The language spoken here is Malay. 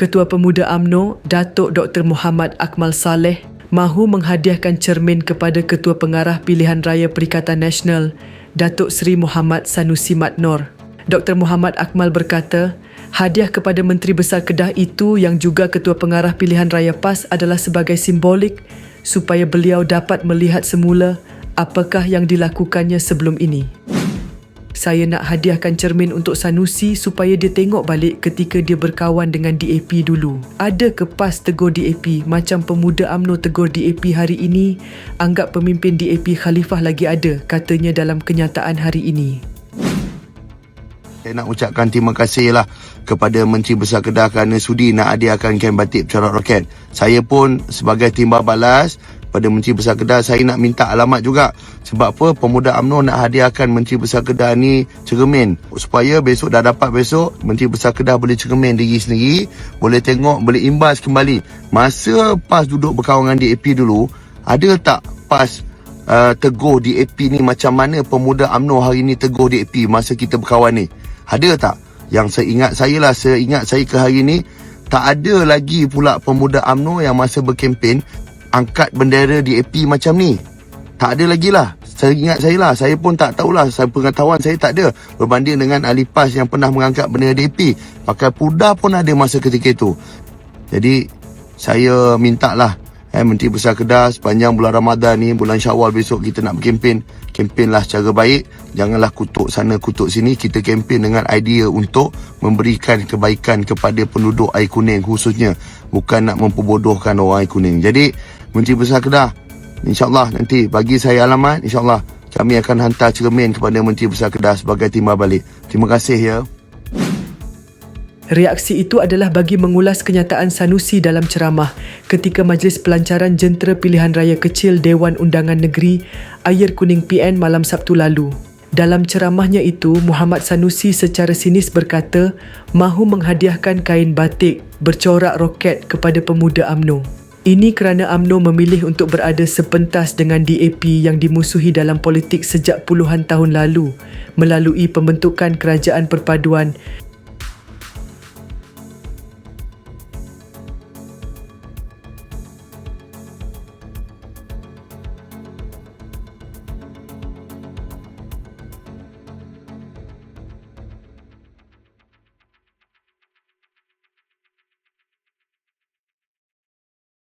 Ketua Pemuda AMNO, Datuk Dr. Muhammad Akmal Saleh, mahu menghadiahkan cermin kepada Ketua Pengarah Pilihan Raya Perikatan Nasional, Datuk Seri Muhammad Sanusi Matnor. Dr. Muhammad Akmal berkata, hadiah kepada Menteri Besar Kedah itu yang juga Ketua Pengarah Pilihan Raya PAS adalah sebagai simbolik supaya beliau dapat melihat semula apakah yang dilakukannya sebelum ini. Saya nak hadiahkan cermin untuk Sanusi supaya dia tengok balik ketika dia berkawan dengan DAP dulu. Ada ke PAS tegur DAP macam pemuda AMNO tegur DAP hari ini, anggap pemimpin DAP Khalifah lagi ada katanya dalam kenyataan hari ini. Saya nak ucapkan terima kasih lah kepada Menteri Besar Kedah kerana sudi nak hadiahkan kem batik pecorak roket. Saya pun sebagai timbal balas pada Menteri Besar Kedah. Saya nak minta alamat juga. Sebab apa? Pemuda AMNO nak hadiahkan Menteri Besar Kedah ni cermin. Supaya besok dah dapat besok Menteri Besar Kedah boleh cermin diri sendiri. Boleh tengok boleh imbas kembali. Masa PAS duduk berkawan dengan DAP dulu ada tak PAS uh, tegur DAP ni macam mana pemuda AMNO hari ni tegur DAP masa kita berkawan ni? Ada tak? Yang saya ingat saya lah saya ingat saya ke hari ni tak ada lagi pula pemuda AMNO yang masa berkempen angkat bendera DAP macam ni. Tak ada lagi lah. Saya ingat saya lah. Saya pun tak tahulah. Saya pengetahuan saya tak ada. Berbanding dengan ahli PAS yang pernah mengangkat bendera DAP. Pakai puda pun ada masa ketika itu. Jadi, saya minta lah. Eh, Menteri Besar Kedah sepanjang bulan Ramadan ni, bulan Syawal besok kita nak berkempen. Kempenlah secara baik. Janganlah kutuk sana, kutuk sini. Kita kempen dengan idea untuk memberikan kebaikan kepada penduduk air kuning khususnya. Bukan nak memperbodohkan orang air kuning. Jadi, Menteri Besar Kedah. InsyaAllah nanti bagi saya alamat, insyaAllah kami akan hantar cermin kepada Menteri Besar Kedah sebagai timbal balik. Terima kasih ya. Reaksi itu adalah bagi mengulas kenyataan Sanusi dalam ceramah ketika Majlis Pelancaran Jentera Pilihan Raya Kecil Dewan Undangan Negeri Ayer Kuning PN malam Sabtu lalu. Dalam ceramahnya itu, Muhammad Sanusi secara sinis berkata mahu menghadiahkan kain batik bercorak roket kepada pemuda AMNO. Ini kerana AMNO memilih untuk berada sepentas dengan DAP yang dimusuhi dalam politik sejak puluhan tahun lalu melalui pembentukan kerajaan perpaduan